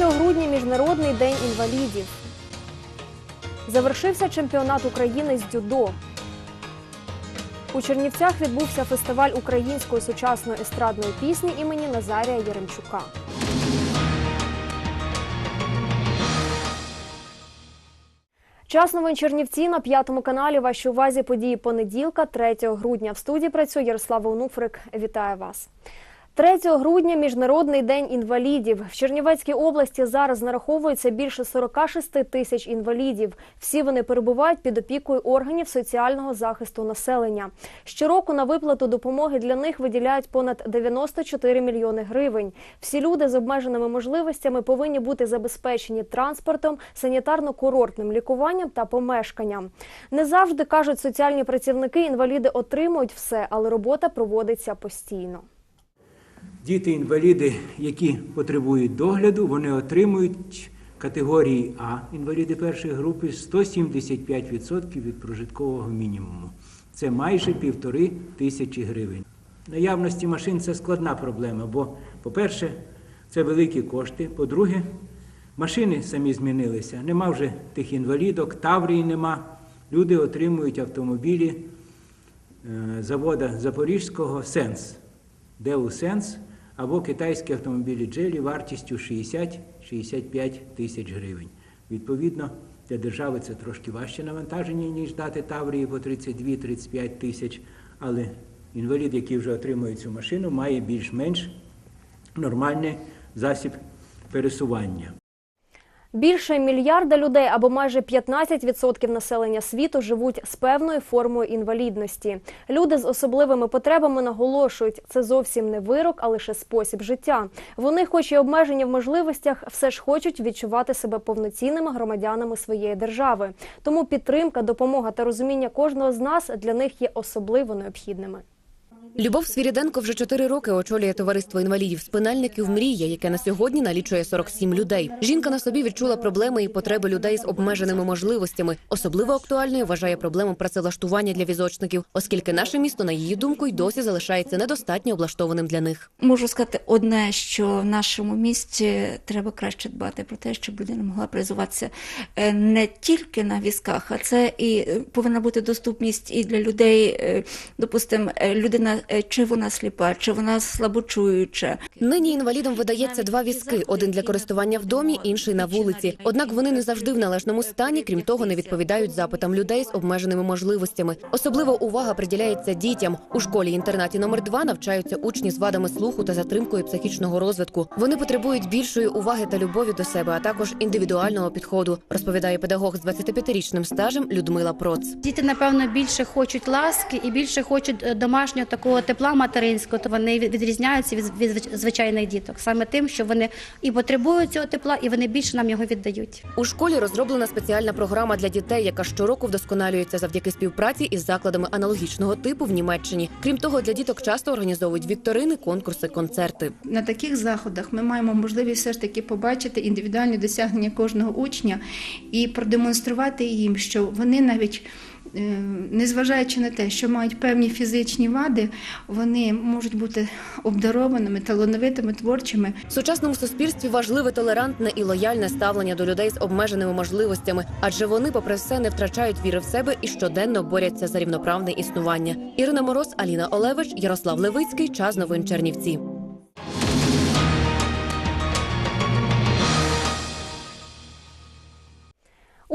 грудня Міжнародний день інвалідів. Завершився чемпіонат України з дзюдо. У Чернівцях відбувся фестиваль української сучасної естрадної пісні імені Назарія Яремчука. Час новин Чернівці на п'ятому каналі. Вашій увазі події понеділка, 3 грудня. В студії працює Ярослава Онуфрик. Вітаю вас. 3 грудня Міжнародний день інвалідів. В Чернівецькій області зараз нараховується більше 46 тисяч інвалідів. Всі вони перебувають під опікою органів соціального захисту населення. Щороку на виплату допомоги для них виділяють понад 94 мільйони гривень. Всі люди з обмеженими можливостями повинні бути забезпечені транспортом, санітарно-курортним лікуванням та помешканням. Не завжди кажуть соціальні працівники, інваліди отримують все, але робота проводиться постійно. Діти-інваліди, які потребують догляду, вони отримують категорії А інваліди першої групи 175% від прожиткового мінімуму. Це майже півтори тисячі гривень. Наявності машин це складна проблема, бо, по-перше, це великі кошти. По-друге, машини самі змінилися. Нема вже тих інвалідок, таврії нема. Люди отримують автомобілі е, завода Запорізького Сенс. Деу Сенс або китайські автомобілі Джелі вартістю 60-65 тисяч гривень. Відповідно, для держави це трошки важче навантаження, ніж дати Таврії по 32-35 тисяч, але інвалід, який вже отримує цю машину, має більш-менш нормальний засіб пересування. Більше мільярда людей або майже 15% населення світу живуть з певною формою інвалідності. Люди з особливими потребами наголошують, це зовсім не вирок, а лише спосіб життя. Вони, хоч і обмежені в можливостях, все ж хочуть відчувати себе повноцінними громадянами своєї держави. Тому підтримка, допомога та розуміння кожного з нас для них є особливо необхідними. Любов Свіріденко вже чотири роки очолює товариство інвалідів спинальників Мрія, яке на сьогодні налічує 47 людей. Жінка на собі відчула проблеми і потреби людей з обмеженими можливостями. Особливо актуальною вважає проблему працевлаштування для візочників, оскільки наше місто, на її думку, й досі залишається недостатньо облаштованим для них. Можу сказати одне, що в нашому місті треба краще дбати про те, щоб людина могла призуватися е, не тільки на візках, а це і е, повинна бути доступність і для людей, е, допустимо, людина чи вона сліпа, чи вона слабочуюча. Нині інвалідам видається два візки: один для користування в домі, інший на вулиці. Однак вони не завжди в належному стані, крім того, не відповідають запитам людей з обмеженими можливостями. Особливо увага приділяється дітям. У школі-інтернаті номер 2 навчаються учні з вадами слуху та затримкою психічного розвитку. Вони потребують більшої уваги та любові до себе, а також індивідуального підходу, розповідає педагог з 25-річним стажем Людмила Проц. Діти, напевно, більше хочуть ласки і більше хочуть е, домашнього такого тепла материнського, то вони відрізняються від, від звичайних діток саме тим, що вони і потребують цього тепла, і вони більше нам його віддають. У школі розроблена спеціальна програма для дітей, яка щороку вдосконалюється завдяки співпраці із закладами аналогічного типу в Німеччині. Крім того, для діток часто організовують вікторини, конкурси, концерти. На таких заходах ми маємо можливість все ж таки побачити індивідуальні досягнення кожного учня і продемонструвати їм, що вони навіть. Е, Незважаючи на те, що мають певні фізичні вади, вони можуть бути обдарованими, талановитими, творчими. В сучасному суспільстві важливе толерантне і лояльне ставлення до людей з обмеженими можливостями, адже вони, попри все, не втрачають віри в себе і щоденно борються за рівноправне існування. Ірина Мороз, Аліна Олевич, Ярослав Левицький. Час новин Чернівці.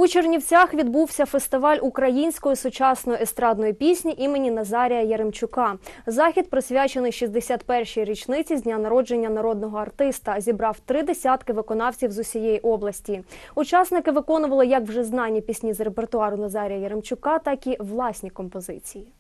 Чернівцях відбувся фестиваль української сучасної естрадної пісні імені Назарія Яремчука. Захід, присвячений 61-й річниці з дня народження народного артиста, зібрав три десятки виконавців з усієї області. Учасники виконували як вже знані пісні з репертуару Назарія Яремчука, так і власні композиції.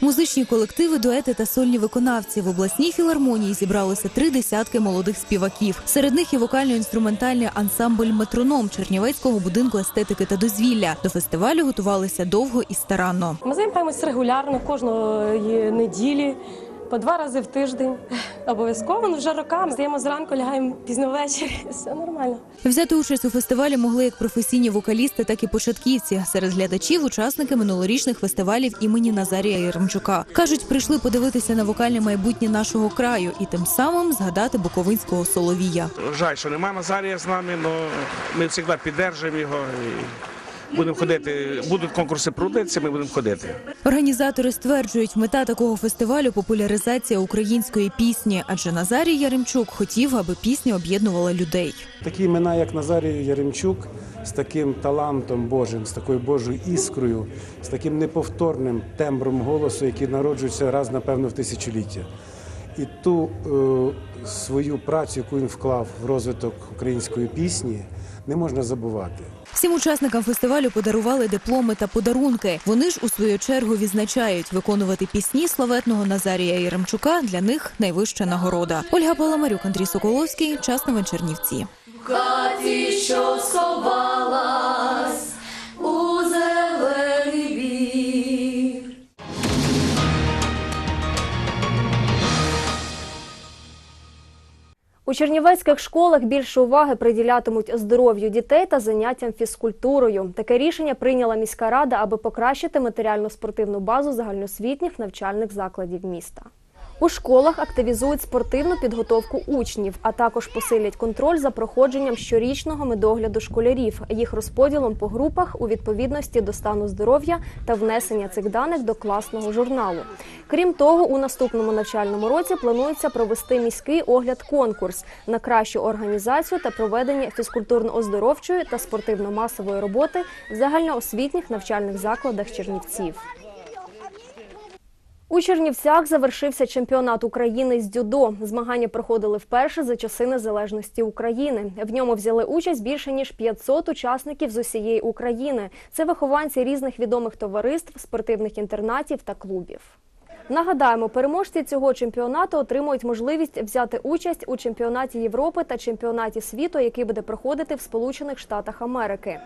Музичні колективи, дуети та сольні виконавці в обласній філармонії зібралося три десятки молодих співаків. Серед них і вокально-інструментальний ансамбль метроном Чернівецького будинку естетики та дозвілля. До фестивалю готувалися довго і старанно. Ми займаємося регулярно кожної неділі. По два рази в тиждень. Обов'язково, ну вже роками. Стаємо зранку, лягаємо пізно ввечері. Все нормально. Взяти участь у фестивалі могли як професійні вокалісти, так і початківці. Серед глядачів учасники минулорічних фестивалів імені Назарія Яремчука. Кажуть, прийшли подивитися на вокальне майбутнє нашого краю і тим самим згадати буковинського соловія. Жаль, що нема Назарія з нами, але ми завжди підтримуємо його і будемо ходити. Будуть конкурси проводитися, ми будемо ходити. Організатори стверджують, мета такого фестивалю популяризація української пісні, адже Назарій Яремчук хотів, аби пісня об'єднувала людей. Такі імена, як Назарій Яремчук, з таким талантом Божим, з такою Божою іскрою, з таким неповторним тембром голосу, який народжується раз, напевно, в тисячоліття. І ту е, свою працю, яку він вклав в розвиток української пісні, не можна забувати. Всім учасникам фестивалю подарували дипломи та подарунки. Вони ж у свою чергу відзначають виконувати пісні славетного Назарія Єремчука Для них найвища нагорода. Ольга Паламарюк, Андрій Соколовський. Час новин Чернівці. У чернівецьких школах більше уваги приділятимуть здоров'ю дітей та заняттям фізкультурою. Таке рішення прийняла міська рада, аби покращити матеріально-спортивну базу загальноосвітніх навчальних закладів міста. У школах активізують спортивну підготовку учнів, а також посилять контроль за проходженням щорічного медогляду школярів, їх розподілом по групах у відповідності до стану здоров'я та внесення цих даних до класного журналу. Крім того, у наступному навчальному році планується провести міський огляд-конкурс на кращу організацію та проведення фізкультурно-оздоровчої та спортивно-масової роботи в загальноосвітніх навчальних закладах Чернівців. У Чернівцях завершився чемпіонат України з дзюдо. Змагання проходили вперше за часи незалежності України. В ньому взяли участь більше ніж 500 учасників з усієї України. Це вихованці різних відомих товариств, спортивних інтернатів та клубів. Нагадаємо, переможці цього чемпіонату отримують можливість взяти участь у чемпіонаті Європи та чемпіонаті світу, який буде проходити в Сполучених Штатах Америки.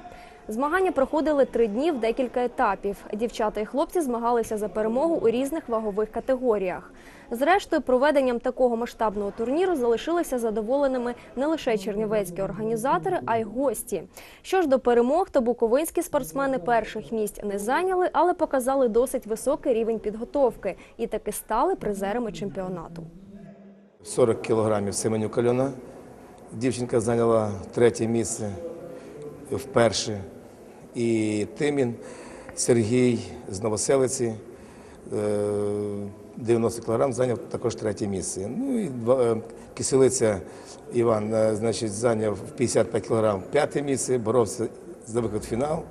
Змагання проходили три дні в декілька етапів. Дівчата і хлопці змагалися за перемогу у різних вагових категоріях. Зрештою, проведенням такого масштабного турніру залишилися задоволеними не лише чернівецькі організатори, а й гості. Що ж до перемог, то буковинські спортсмени перших місць не зайняли, але показали досить високий рівень підготовки і таки стали призерами чемпіонату. 40 кілограмів Семенюк Альона. Дівчинка зайняла третє місце вперше. І Тимін Сергій з Новоселиці е, 90 кілограм зайняв також третє місце. Ну і е, Киселиця Іван е, значить, зайняв 55 кілограм п'яте місце, боровся за виход в фінал,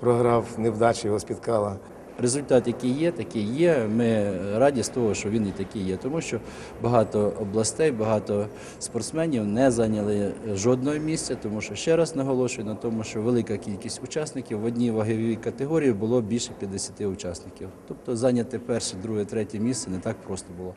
програв, невдача його спіткала. Результат, який є, такий є. Ми раді з того, що він і такий є, тому що багато областей, багато спортсменів не зайняли жодного місця, тому що ще раз наголошую на тому, що велика кількість учасників в одній ваговій категорії було більше 50 учасників. Тобто зайняти перше, друге, третє місце не так просто було.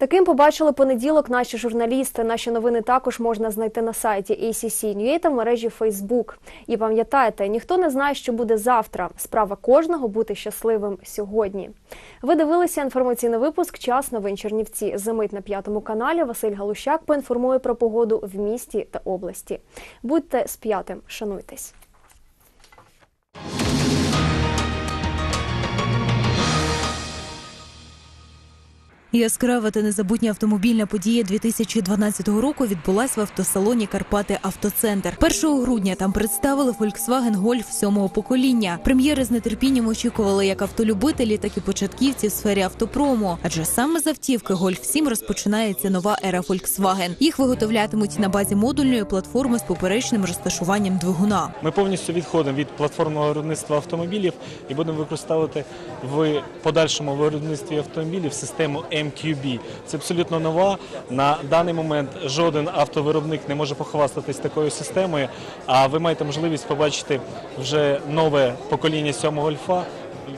Таким побачили понеділок наші журналісти. Наші новини також можна знайти на сайті ACC.NUA та в мережі Facebook. І пам'ятайте, ніхто не знає, що буде завтра. Справа кожного бути щасливим сьогодні. Ви дивилися інформаційний випуск Час новин Чернівці. Замить на п'ятому каналі. Василь Галущак поінформує про погоду в місті та області. Будьте з п'ятим, шануйтесь. Яскрава та незабутня автомобільна подія 2012 року відбулась в автосалоні Карпати Автоцентр. 1 грудня там представили Volkswagen Golf сьомого покоління. Прем'єри з нетерпінням очікували як автолюбителі, так і початківці в сфері автопрому. Адже саме з автівки Golf 7 розпочинається нова ера Volkswagen. Їх виготовлятимуть на базі модульної платформи з поперечним розташуванням двигуна. Ми повністю відходимо від платформного виробництва автомобілів і будемо використовувати в подальшому виробництві автомобілів систему MQB. Це абсолютно нова. На даний момент жоден автовиробник не може похвастатись такою системою. А ви маєте можливість побачити вже нове покоління сьомого альфа.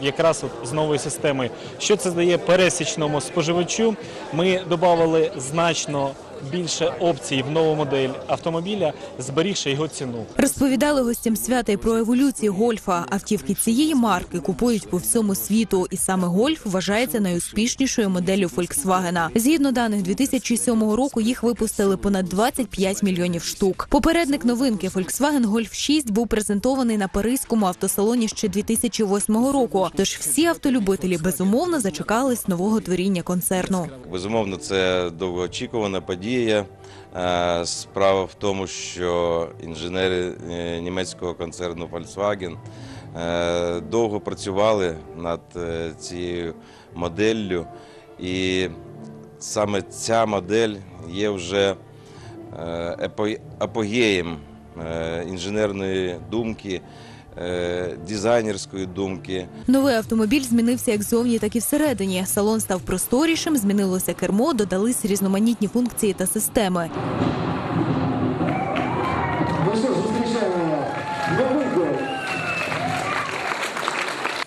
Якраз з новою системою. Що це дає пересічному споживачу? Ми додали значно більше опцій в нову модель автомобіля, зберігши його ціну. Розповідали гостям свята й про еволюцію гольфа. Автівки цієї марки купують по всьому світу, і саме гольф вважається найуспішнішою моделлю Фольксвагена. Згідно даних 2007 року, їх випустили понад 25 мільйонів штук. Попередник новинки Volkswagen Golf 6 був презентований на паризькому автосалоні ще 2008 року. Тож всі автолюбителі безумовно зачекались нового творіння концерну. Безумовно, це довгоочікувана подія. Е, Справа в тому, що інженери е, німецького концерну Volkswagen е, довго працювали над цією моделлю, і саме ця модель є вже апогеєм інженерної думки, дизайнерської думки. Новий автомобіль змінився як зовні, так і всередині. Салон став просторішим, змінилося кермо, додались різноманітні функції та системи.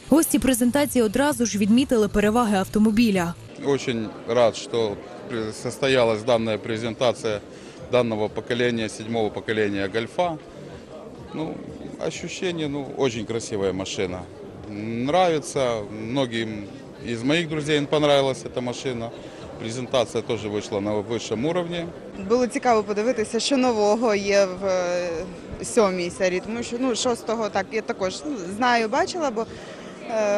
Гості презентації одразу ж відмітили переваги автомобіля. Очень рад, что при- состоялась данная презентация данного поколения, седьмого поколения Гольфа. Ну, ощущение, ну, очень красивая машина. Нравится, многим из моих друзей понравилась эта машина. Презентация тоже вышла на высшем уровне. Було цікаво подивитися, що нового є в е, сьомій серії, тому що ну шостого так я також ну, знаю, бачила, бо е,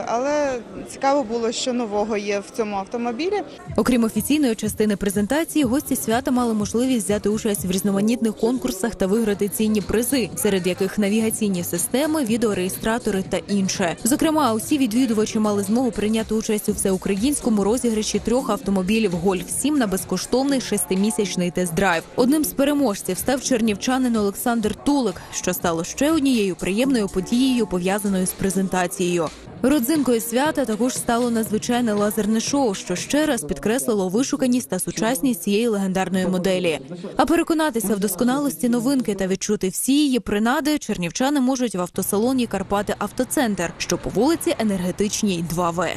але цікаво було, що нового є в цьому автомобілі. Окрім офіційної частини презентації, гості свята мали можливість взяти участь в різноманітних конкурсах та виграти цінні призи, серед яких навігаційні системи, відеореєстратори та інше. Зокрема, усі відвідувачі мали змогу прийняти участь у всеукраїнському розіграші трьох автомобілів Гольф 7 на безкоштовний шестимісячний тест-драйв. Одним з переможців став чернівчанин Олександр Тулик, що стало ще однією приємною подією, пов'язаною з презентацією. Родзинкою свята також стало надзвичайне лазерне шоу, що ще раз підкреслило вишуканість та сучасність цієї легендарної моделі. А переконатися в досконалості новинки та відчути всі її принади чернівчани можуть в автосалоні Карпати Автоцентр, що по вулиці Енергетичній 2В.